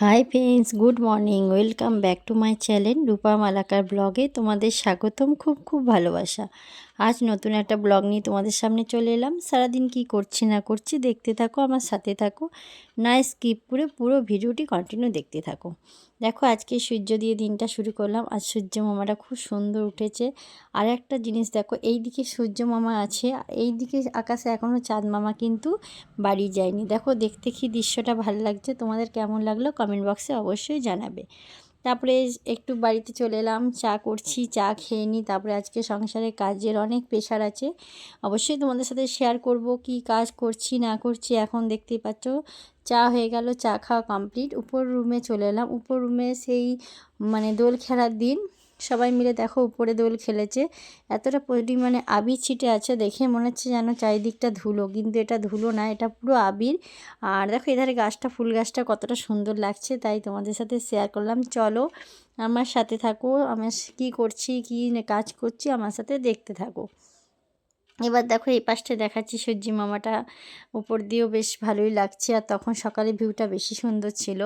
Hi friends good morning welcome back to my channel Rupa Malakar ব্লগে তোমাদের স্বাগতম, খুব খুব ভালোবাসা। আজ নতুন একটা ব্লগ নিয়ে তোমাদের সামনে চলে এলাম। সারাদিন কি করছি না করছি দেখতে থাকো, আমার সাথে থাকো। না স্কিপ করে পুরো ভিডিওটি কন্টিনিউ দেখতে থাকো। দেখো, আজকে সূর্য দিয়ে দিনটা শুরু করলাম। আর সূর্য মামাটা খুব সুন্দর উঠেছে। আর একটা জিনিস দেখো এই দিকে সূর্য মামা আছে এই দিকে আকাশে এখনও চাঁদ মামা কিন্তু বাড়ি যায়নি। দেখো, দেখতে কি দৃশ্যটা ভালো লাগছে, তোমাদের কেমন লাগল কমেন্ট বক্সে অবশ্যই জানাবে। তারপরে একটু বাড়িতে চলে এলাম, চা করছি, চা খেয়ে নিই, তারপরে আজকে সংসারে কাজের অনেক প্রেশার আছে। অবশ্যই তোমাদের সাথে শেয়ার করব কি কাজ করছি, না করছি, এখন দেখতেই পাচ্ছ। চা হয়ে গেল, চা খাওয়া কমপ্লিট উপর রুমে চলে এলাম। উপর রুমে সেই মানে দোল খেলার দিন। সবাই মিলে দেখো উপরে দোল খেলেছে। এতটা পরিমাণে আবির ছিটে আছে দেখে মনে হচ্ছে যেন চারিদিকটা ধুলো, কিন্তু এটা ধুলো না, এটা পুরো আবির। আর দেখো এধারে গাছটা, ফুল গাছটা কতটা সুন্দর লাগছে, তাই তোমাদের সাথে শেয়ার করলাম। চলো আমার সাথে থাকো আমার কি করছি, কি কাজ করছি, আমার সাথে দেখতে থাকো। এবার দেখো এই পাশটা দেখাচ্ছি সূর্যি মামাটা উপর দিয়েও বেশ ভালোই লাগছে আর তখন সকালে ভিউটা বেশি সুন্দর ছিল।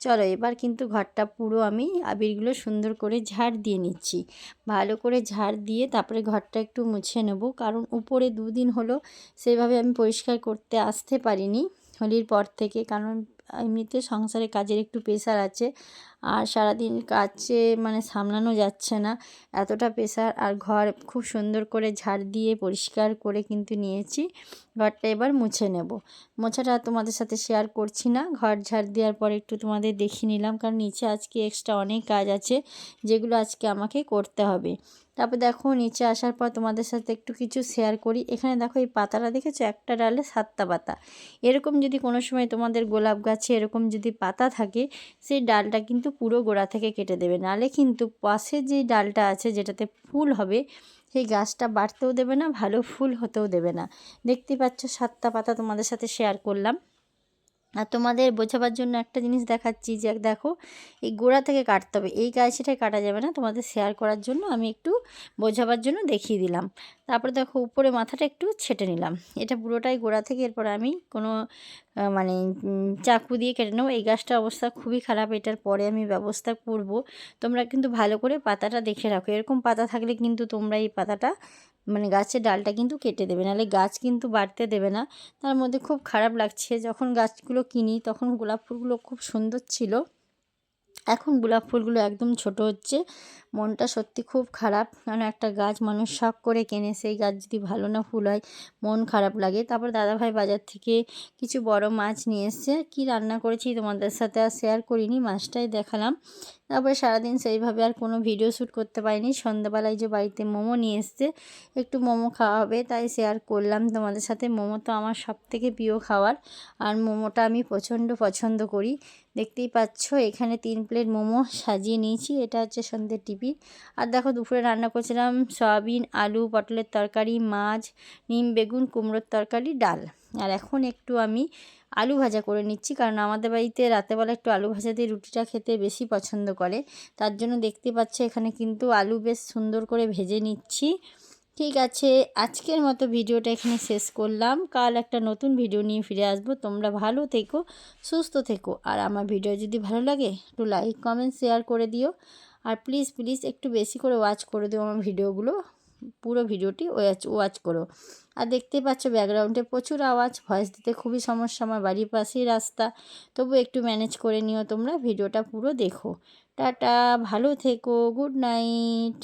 চলো এবার কিন্তু ঘরটা পুরো আমি আবিরগুলো সুন্দর করে ঝাড় দিয়ে নিচ্ছি। ভালো করে ঝাড় দিয়ে তারপরে ঘরটা একটু মুছে নেব। কারণ উপরে দুদিন হলো সেইভাবে আমি পরিষ্কার করতে আসতে পারিনি হোলির পর থেকে। কারণ এমনিতে সংসারে কাজের একটু প্রেশার আছে। আর সারাদিন কাজে মানে সামলানো যাচ্ছে না। এতটা প্রেশার আর ঘর খুব সুন্দর করে ঝাড় দিয়ে পরিষ্কার করে কিন্তু নিয়েছি। ঘরটা এবার মুছে নেব। মোছাটা তোমাদের সাথে শেয়ার করছি না। ঘর ঝাড় দেওয়ার পর একটু তোমাদের দেখিয়ে নিলাম, কারণ নিচে আজকে এক্সট্রা অনেক কাজ আছে যেগুলো আজকে আমাকে করতে হবে। তারপর দেখো, নিচে আসার পর তোমাদের সাথে একটু কিছু শেয়ার করি। এখানে দেখো, এই পাতাটা দেখেছ? একটা ডালে সাতটা পাতা। এরকম যদি কোনো সময় তোমাদের গোলাপ গাছে এরকম যদি পাতা থাকে, সেই ডালটা কিন্তু পুরো গোড়া থেকে কেটে দেবে। নালে কিন্তু পাশে যে ডালটা আছে, যেটাতে ফুল হবে, সেই গাছটা বাড়তেও দেবে না, ভালো ফুল হতেও দেবে না। দেখতে পাচ্ছ, সাতটা পাতা তোমাদের সাথে শেয়ার করলাম। আর তোমাদের বোঝাবার জন্য একটা জিনিস দেখাচ্ছি যে দেখো, এই গোড়া থেকে কাটতে হবে। এই গাছটাই কাটা যাবে না। তোমাদের শেয়ার করার জন্য আমি একটু বোঝাবার জন্য দেখিয়ে দিলাম। তারপরে দেখো, উপরে মাথাটা একটু ছেটে নিলাম। এটা পুরোটাই গোড়া থেকে এরপর আমি কোনো মানে চাকু দিয়ে কেটে নেব। এই গাছটার অবস্থা খুবই খারাপ। এটার পরে আমি ব্যবস্থা করব। তোমরা কিন্তু ভালো করে পাতাটা দেখে রাখো। এরকম পাতা থাকলে কিন্তু তোমরা এই পাতাটা মানে গাছের ডালটা কিন্তু কেটে দেবে, নাহলে গাছ কিন্তু বাড়তে দেবে না। তার মধ্যে খুব খারাপ লাগছে, যখন গাছগুলো কিনি তখন গোলাপ ফুলগুলো খুব সুন্দর ছিল। এখন গোলাপ ফুলগুলো একদম ছোট হচ্ছে। মনটা সত্যি খুব খারাপ। কারণ একটা গাছ মানুষ শখ করে কেনে, সেই গাছ যদি ভালো না ফুল হয়, মন খারাপ লাগে। তারপর দাদাভাই বাজার থেকে কিছু বড় মাছ নিয়ে এসছে। কী রান্না করেছি তোমাদের সাথে আর শেয়ার করিনি, মাছটাই দেখালাম। তারপরে সারাদিন সেইভাবে আর কোনো ভিডিও শ্যুট করতে পারিনি। সন্ধ্যাবেলায় যে বাড়িতে মোমো নিয়ে এসছে, একটু মোমো খাওয়া হবে, তাই শেয়ার করলাম তোমাদের সাথে। মোমো তো আমার সব থেকে প্রিয় খাবার। আর মোমোটা আমি প্রচণ্ড পছন্দ করি। দেখতেই পাচ্ছ, এখানে তিন প্লেট মোমো সাজিয়ে নিয়েছি। এটা হচ্ছে সন্ধ্যের টিফিন। আর দেখো, দুপুরে রান্না করছিলাম সয়াবিন, আলু, পটলের তরকারি, মাছ, নিম, বেগুন, কুমড়োর তরকারি, ডাল। আর এখন একটু আমি আলু ভাজা করে নিচ্ছি, কারণ আমাদের বাড়িতে রাতেবেলা একটু আলু ভাজা দিয়ে রুটিটা খেতে বেশি পছন্দ করে। তার জন্য দেখতে পাচ্ছ, এখানে কিন্তু আলু বেশ সুন্দর করে ভেজে নিচ্ছি। ঠিক আছে, আজকের মতো ভিডিওটা এখানে শেষ করলাম। কাল একটা নতুন ভিডিও নিয়ে ফিরে আসব। তোমরা ভালো থেকো, সুস্থ থেকো। আর আমার ভিডিও যদি ভালো লাগে, একটু লাইক কমেন্ট শেয়ার করে দিও। আর প্লিজ প্লিজ একটু বেশি করে ওয়াচ করে দিও আমার ভিডিওগুলো। পুরো ভিডিওটি ওয়াচ ওয়াচ করো। আর দেখতে পাচ্ছ ব্যাকগ্রাউন্ডে প্রচুর আওয়াজ। ভয়েস দিতে খুবই সমস্যা। আমার বাড়ির পাশেই রাস্তা। তবু একটু ম্যানেজ করে নিও তোমরা। ভিডিওটা পুরো দেখো। টাটা, ভালো থেকো। Good night